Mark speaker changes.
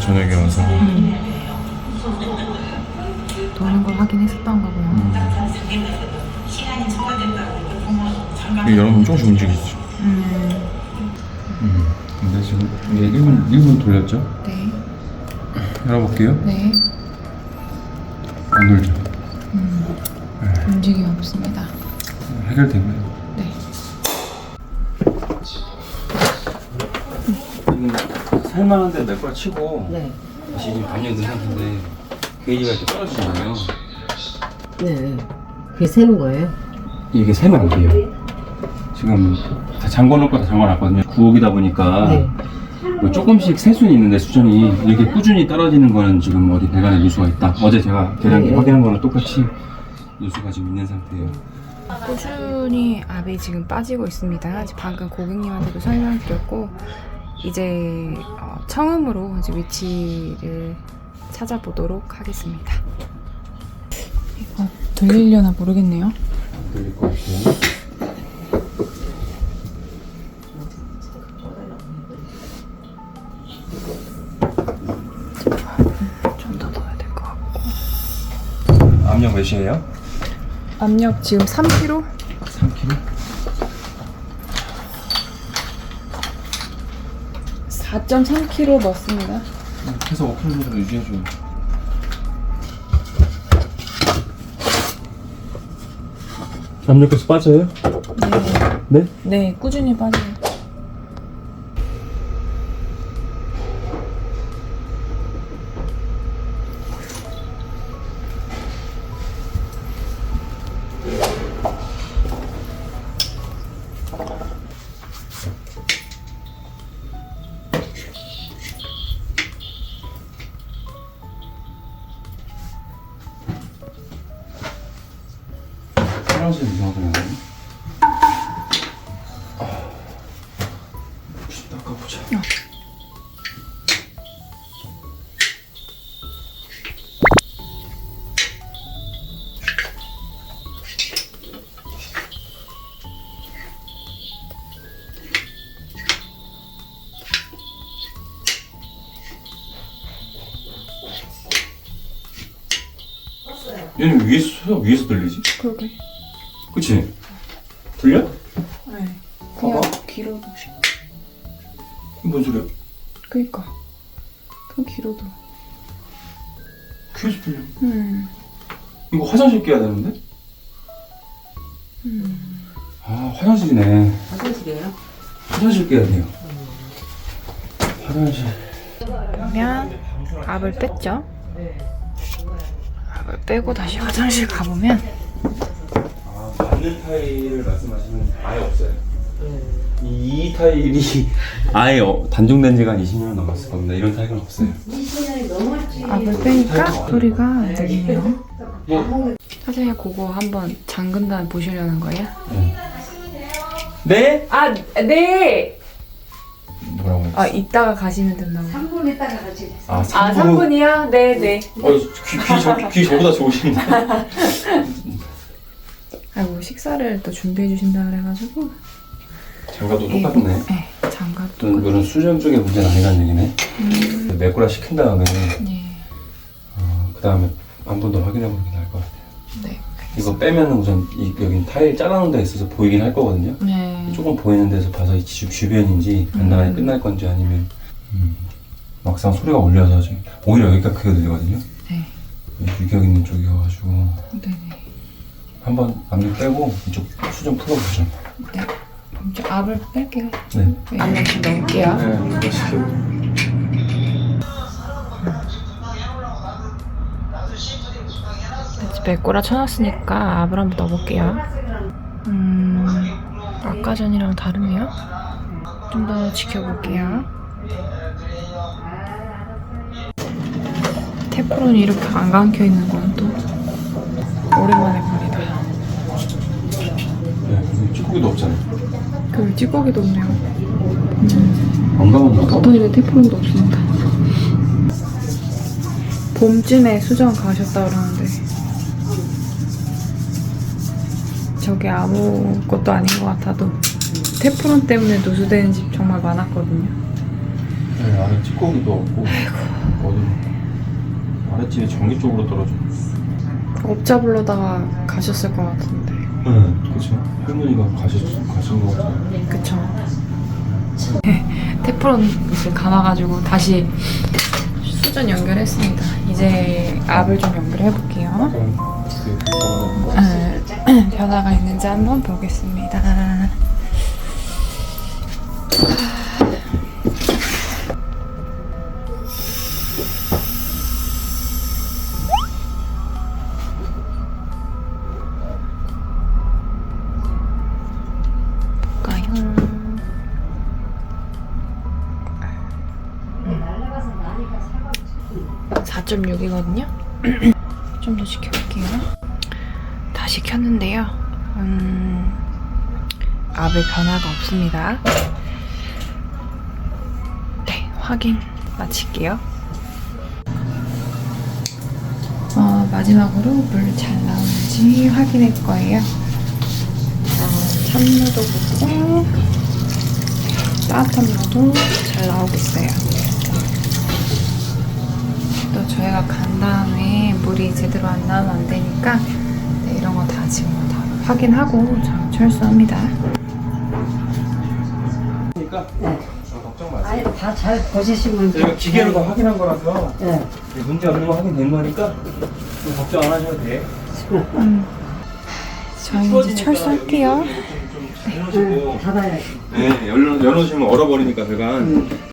Speaker 1: 저녁에 와서
Speaker 2: 도는 걸 확인했었던가 보요.
Speaker 1: 음. 이게 여러분 조금씩 움직이죠
Speaker 2: 음.
Speaker 1: 음. 근데 지금 이게 1분, 1분 돌렸죠?
Speaker 2: 네.
Speaker 1: 열어볼게요
Speaker 2: 네.
Speaker 1: 안 돌죠
Speaker 2: 움직임 없습니다.
Speaker 1: 해결되고요
Speaker 2: 네.
Speaker 1: 살만한데 몇걸 치고
Speaker 3: 네.
Speaker 1: 다시 지금 반년 된 상태인데 게이지가 이렇게 떨어지는 거예요
Speaker 3: 네. 그게 새는 거예요?
Speaker 1: 이게 세면 안 돼요 지금 다 잠궈놓을 거다 잠궈놨거든요 구옥이다 보니까
Speaker 3: 네.
Speaker 1: 뭐 조금씩 새 수는 있는데 수준이 이렇게 꾸준히 떨어지는 거는 지금 어디 배관에 누수가 있다 어제 제가 계량기
Speaker 3: 네.
Speaker 1: 확인한 거랑 똑같이 누수가 지금 있는 상태예요
Speaker 2: 꾸준히 압이 지금 빠지고 있습니다. 방금 고객님한테도 설명드렸고 이제 어, 청음으로 이제 위치를 찾아보도록 하겠습니다. 이거 들리려나 모르겠네요.
Speaker 1: 안 들릴 것 같아요
Speaker 2: 좀더 넣어야 될 것 같고.
Speaker 1: 압력 몇이에요?
Speaker 2: 압력 지금 3kg?
Speaker 1: 3kg?
Speaker 2: 4.3kg 넣습니다.
Speaker 1: 계속 5kg 정도 유지해줘요 압력 계속 빠져요?
Speaker 2: 네.
Speaker 1: 네?
Speaker 2: 네, 꾸준히 빠져요.
Speaker 1: 화장실 혹시 닦아보자 얘는 위에서 위에서 들리지?
Speaker 2: 그러게.
Speaker 1: 그치? 들려?
Speaker 2: 네.
Speaker 1: 봐봐.
Speaker 2: 귀로도.
Speaker 1: 뭔 소리야?
Speaker 2: 그니까. 그 귀로도.
Speaker 1: 귀에서 들려
Speaker 2: 음.
Speaker 1: 이거 화장실 깨야 되는데?
Speaker 2: 음.
Speaker 1: 아 화장실이네
Speaker 3: 화장실이에요?
Speaker 1: 화장실 깨야 돼요 화장실
Speaker 2: 그러면 압을 뺐죠? 압을 빼고 다시 화장실 가보면
Speaker 1: 아 받는 타일을 말씀하시는 아예 없어요
Speaker 3: 네.
Speaker 1: 이 타일이 아예 어, 단종된 지가 한 20년 넘었을 겁니다 이런 타일은 없어요
Speaker 2: 압을 빼니까 소리가 안 들리네요.
Speaker 1: 뭐?
Speaker 2: 사장님 그거 한번 잠근 다음에 보시려는 거예요?
Speaker 1: 네?
Speaker 2: 아, 네!
Speaker 1: 뭐라고?
Speaker 2: 아, 이따가 가시면 된다고.
Speaker 1: 아,
Speaker 2: 아,
Speaker 1: 3분
Speaker 2: 3분이요? 네, 네.
Speaker 1: 어, 귀, 귀, 저, 귀 저보다 좋으신데
Speaker 2: 아이고, 식사를 또 준비해 주신다 그래가지고.
Speaker 1: 장갑도 똑같네
Speaker 2: 네, 장갑
Speaker 1: 어떤
Speaker 2: 똑같
Speaker 1: 그런 수정 쪽에 문제는 아니라는 얘기네
Speaker 2: 음,
Speaker 1: 메꾸라 시킨 다음에
Speaker 2: 네.
Speaker 1: 어, 그 다음에 한 번 더 확인해 보는 게 나을 것 같아요
Speaker 2: 네.
Speaker 1: 이거 빼면 우선 이, 여기 타일 잘라놓은 데 있어서 보이긴 할 거거든요.
Speaker 2: 네.
Speaker 1: 조금 보이는 데서 봐서 이 주, 주변인지 간단하게
Speaker 2: 음.
Speaker 1: 끝날 건지 아니면 음, 막상 소리가 울려서 지금 오히려 여기가 크게 들리거든요.
Speaker 2: 네.
Speaker 1: 유격 있는 쪽이어가지고
Speaker 2: 네네.
Speaker 1: 한번 압력 빼고 이쪽 수정 풀어보죠.
Speaker 2: 네. 그럼 저 압을 뺄게요.
Speaker 1: 네.
Speaker 2: 네. 압력 좀 넣을게요.
Speaker 1: 네, 이거 시키고.
Speaker 2: 이제 메꼬라 쳐놨으니까 압을 한번 넣어볼게요. 음, 아까 전이랑 다르네요. 좀 더 지켜볼게요. 테프론이 이렇게 안 감겨 있는 건 또 오랜만에.
Speaker 1: 네, 여기 찌꺼기도 없잖아요.
Speaker 2: 그 찌꺼기도 없네요.
Speaker 1: 안 감았나 봐.
Speaker 2: 버터인데 테프론도 없습니다. 봄쯤에 수정 가셨다 그러는데 저게 아무것도 아닌 것 같아도 테프론 때문에 누수되는 집 정말 많았거든요.
Speaker 1: 네, 안에 찌꺼기도 없고. 같이 전기 쪽으로 떨어져.
Speaker 2: 업 잡으려다가 가셨을 것 같은데.
Speaker 1: 네, 그렇죠. 할머니가 가셨 가신 것 같아요.
Speaker 2: 그쵸. 테프론 이제 감아가지고 다시 수전 연결했습니다. 이제 압을 좀 연결해 볼게요. 네, 변화가 있는지 한번 보겠습니다. 4.6이거든요. 좀더 지켜볼게요. 다 시 켰는데요. 음, 압의 변화가 없습니다. 네, 확인 마칠게요. 어, 마지막으로 물 잘 나오는지 확인할 거예요. 어, 찬물도 붓고 따뜻한 물도 잘 나오고 있어요. 또 저희가 간 다음에 물이 제대로 안 나오면 안 되니까 네, 이런 거 다 지금 다 확인하고 저 철수합니다.
Speaker 1: 그러니까 걱정 마세요.
Speaker 3: 아니 다잘 보시면
Speaker 1: 저희가 기계로 다 확인한 거라서
Speaker 3: 네.
Speaker 1: 문제 없는 거 확인된 거니까 좀 걱정 안 하셔도 돼.
Speaker 2: 음. 저희 이제 철수할게요.
Speaker 1: 좀, 좀 해놓으시고
Speaker 3: 닫아야지.
Speaker 1: 네, 열어, 열어주시면 얼어버리니까 배가
Speaker 3: 음.